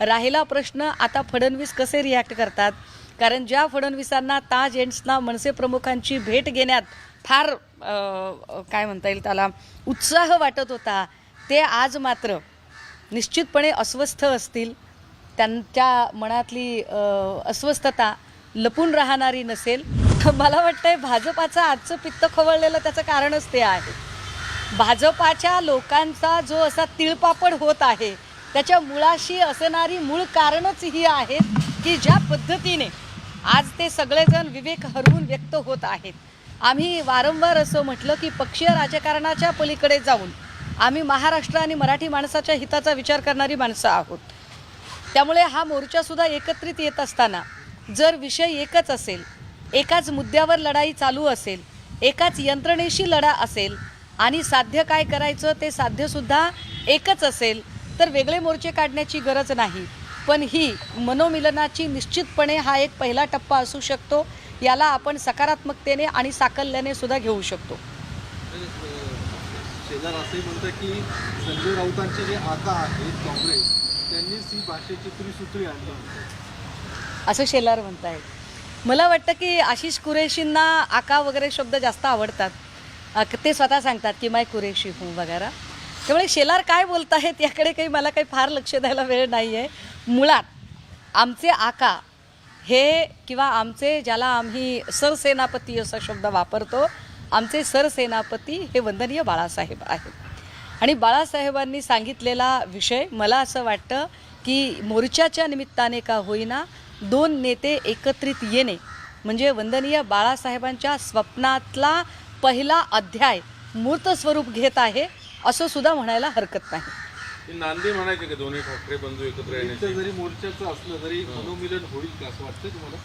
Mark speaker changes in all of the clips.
Speaker 1: राहिला प्रश्न आता फडणवीस कसे रिॲक्ट करतात? कारण ज्या फडणवीसांना ताज एंड्सना मनसे प्रमुखांची भेट घेण्यात फार काय म्हणता येईल त्याला उत्साह वाटत होता ते आज मात्र निश्चितपणे अस्वस्थ असतील. त्यांच्या मनातली अस्वस्थता लपून राहणारी नसेल. मला वाटतंय भाजपाचं आजचं पित्त खवळलेलं त्याचं कारणच ते आहे. भाजपाच्या लोकांचा जो असा तिळपापड होत आहे त्याच्या मुळाशी असणारी मूळ कारणच ही आहेत की ज्या पद्धतीने आज ते सगळेजण विवेक हरवून व्यक्त होत आहेत. आम्ही वारंवार असं म्हटलं की पक्षीय राजकारणाच्या पलीकडे जाऊन आम्ही महाराष्ट्र आणि मराठी माणसाच्या हिताचा विचार करणारी माणसं आहोत. त्यामुळे हा मोर्चासुद्धा एकत्रित येत असताना जर विषय एकच असेल एकाच मुद्द्यावर लढाई चालू असेल एकाच यंत्रणेशी लढा असेल आणि साध्य काय करायचं ते साध्यसुद्धा एकच असेल तर वेगळे मोर्चे काढण्याची गरज नाही. पण ही मनोमिलनाची निश्चितपणे हा एक पहिला टप्पा असू शकतो. याला आपण सकारात्मकतेने आणि साकल्याने सुद्धा घेऊ शकतो.
Speaker 2: शेजार असंही म्हणतं की संजय राऊतांचे जे आता आहेत काँग्रेस त्यांनीच ही भाषेची त्रिसूत्री आणली. होती
Speaker 1: असं शेलार म्हणतायत. मला वाटतं की आशिष कुरेशींना आका वगैरे शब्द जास्त आवडतात. ते स्वतः सांगतात की माय कुरेशी हूँ वगैरे. त्यामुळे शेलार काय बोलत आहेत याकडे काही मला काही फार लक्ष द्यायला वेळ नाही आहे मुळात आमचे आका हे किंवा आमचे ज्याला आम्ही सरसेनापती असा शब्द वापरतो आमचे सरसेनापती हे वंदनीय बाळासाहेब आहेत. आणि बाळासाहेबांनी सांगितलेला विषय मला असं वाटतं की मोर्चाच्या निमित्ताने का होईना दोन नेते एकत्रित येणे म्हणजे वंदनीय बाळासाहेबांच्या स्वप्नातला पहिला अध्याय मूर्त स्वरूप घेत आहे. असं सुद्धा म्हणायला हरकत नाही.
Speaker 3: नांदी म्हणायचे का दोन्ही ठाकरे बंधू एकत्र येण्याची?
Speaker 2: जरी मोर्चाचं असलं तरी मनोमिलन होईल का असं वाटतं तुम्हाला?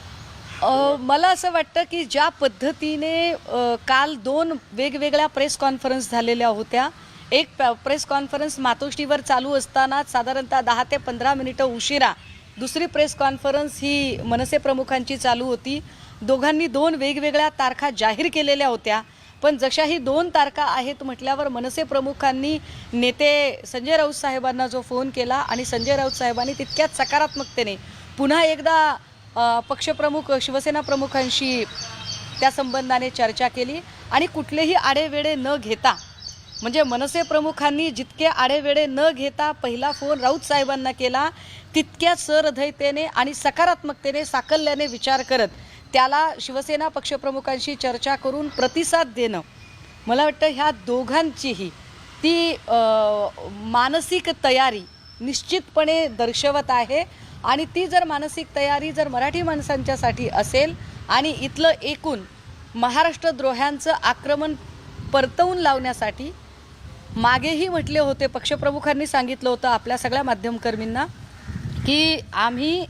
Speaker 1: अ, मला असं वाटतं की ज्या पद्धतीने अ, काल दोन वेगवेगळ्या प्रेस कॉन्फरन्स झालेल्या होत्या. एक प- प्रेस कॉन्फरन्स मातोश्रीवर चालू असताना साधारणतः दहा ते पंधरा मिनिटं उशिरा दुसरी प्रेस कॉन्फरन्स ही मनसे प्रमुखांची चालू होती. दोघांनी दोन वेगवेगळ्या तारखा जाहीर केलेल्या होत्या. पण जशाही दोन तारखा आहेत म्हटल्यावर मनसे प्रमुखांनी नेते संजय राऊत साहेबांना जो फोन केला आणि संजय राऊत साहेबांनी तितक्याच सकारात्मकतेने पुन्हा एकदा पक्षप्रमुख शिवसेना प्रमुखांशी त्या संबंधाने चर्चा केली आणि कुठलेही आडेवेडे न घेता म्हणजे मनसे प्रमुखांनी जितके आडेवेडे न घेता पहिला फोन राऊत साहेबांना केला तितक्या सहृदयतेने आणि सकारात्मकतेने साकल्याने विचार करत त्याला शिवसेना पक्षप्रमुखांशी चर्चा करून प्रतिसाद देणं. मला वाटतं ह्या दोघांचीही ती मानसिक तयारी निश्चितपणे दर्शवत आहे. आणि ती जर मानसिक तयारी जर मराठी माणसांच्यासाठी असेल आणि इथलं एकूण महाराष्ट्र द्रोह्यांचं आक्रमण परतवून लावण्यासाठी मागेही म्हटले होते पक्षप्रमुखांनी सांगितलं होतं आपल्या सगळ्या माध्यमकर्मींना की आम्ही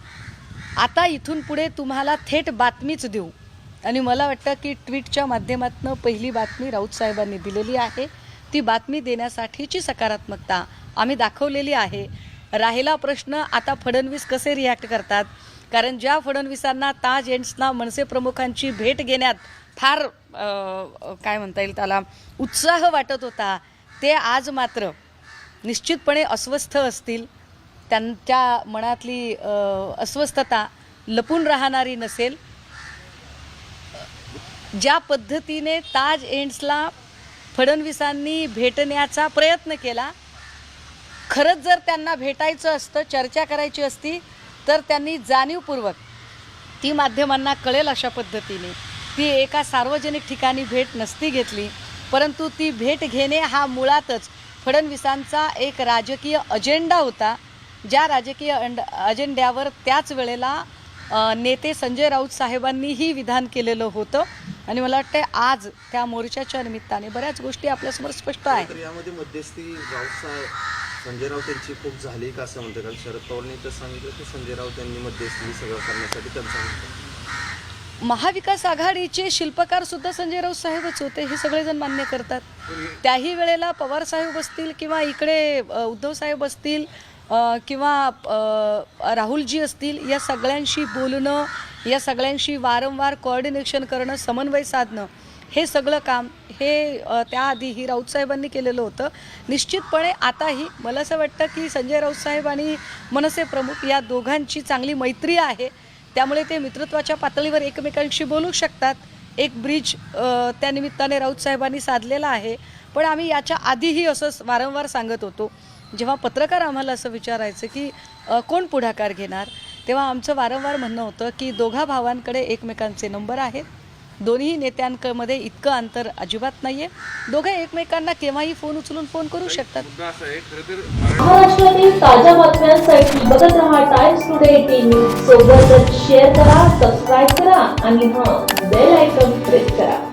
Speaker 1: आता इथून पुढे तुम्हाला थेट बातमीच देऊ. आणि मला वाटतं की ट्विटच्या माध्यमातून पहिली बातमी राऊत साहेबांनी दिलेली आहे. ती बातमी देण्यासाठीची सकारात्मकता आम्ही दाखवलेली आहे. राहिला प्रश्न आता फडणवीस कसे रिॲक्ट करतात? कारण ज्या फडणवीसांना ताज एंड्सना मनसे प्रमुखांची भेट घेण्यात फार काय म्हणता येईल त्याला उत्साह वाटत होता ते आज मात्र निश्चितपणे अस्वस्थ असतील. त्यांच्या मनातली अस्वस्थता लपून राहणारी नसेल. ज्या पद्धतीने ताज एंड्सला फडणवीसांनी भेटण्याचा प्रयत्न केला खरंच जर त्यांना भेटायचं असतं चर्चा करायची असती तर त्यांनी जाणीवपूर्वक ती माध्यमांना कळेल अशा पद्धतीने. ती एका सार्वजनिक ठिकाणी भेट नसती घेतली परंतु ती भेट घेणे हा मुळातच फडणवीसांचा एक राजकीय अजेंडा होता. ज्या राजकीय अंड अजेंड्यावर त्याच वेळेला नेते संजय राऊत साहेबांनीही विधान केलेलं होतं. आणि मला वाटतं आज त्या मोर्चाच्या निमित्ताने बऱ्याच गोष्टी आपल्यासमोर स्पष्ट आहेत.
Speaker 4: तर यामध्ये मध्यस्थी राऊत साहेब संजय राऊत यांची खूप झाली का असं म्हणतं कारण शरद पवारने तर सांगितलं की संजय राऊत यांनी मध्यस्थी सगळं करण्यासाठी त्यांचा
Speaker 1: महाविकास आघाडीचे शिल्पकार सुद्धा संजय राऊत साहेबच होते हे सगळेजण मान्य करतात. त्याही वेळेला पवार साहेब असतील किंवा इकडे उद्धव साहेब असतील किंवा राहुलजी असतील या सगळ्यांशी बोलणं या सगळ्यांशी वारंवार कोऑर्डिनेशन करणं समन्वय साधणं हे सगळं काम हे त्याआधीही राऊत साहेबांनी केलेलं होतं. निश्चितपणे आताही मला असं वाटतं की संजय राऊतसाहेब आणि मनसे प्रमुख या दोघांची चांगली मैत्री आहे. त्यामुळे ते मित्रत्वाच्या पातळीवर एकमेकांशी बोलू शकतात. एक ब्रिज त्यानिमित्ताने राऊतसाहेबांनी राऊत साहेबांनी साधलेला आहे. पण आम्ही याच्या आधीही असं वारंवार सांगत होतो. जेव्हा पत्रकार आम्हाला असं विचारायचं की कोण पुढाकार घेणार? तेव्हा आमचं वारंवार म्हणणं होतं की दोघा भावांकडे एकमेकांचे नंबर आहेत. दोन्ही नेत्यांमध्ये इतकं अंतर अजिबात नाही आहे दोघे एकमेकांना केव्हाही फोन उचलून फोन करू शकतात.
Speaker 3: मुद्दा असा आहे खरं तर
Speaker 5: महाराष्ट्रातील ताज्या बातम्यांसाठी बघत रहा टाइम्स टुडे टीव्ही सोबतच शेअर करा सबस्क्राईब करा आणि हां बेल आयकॉन प्रेस करा.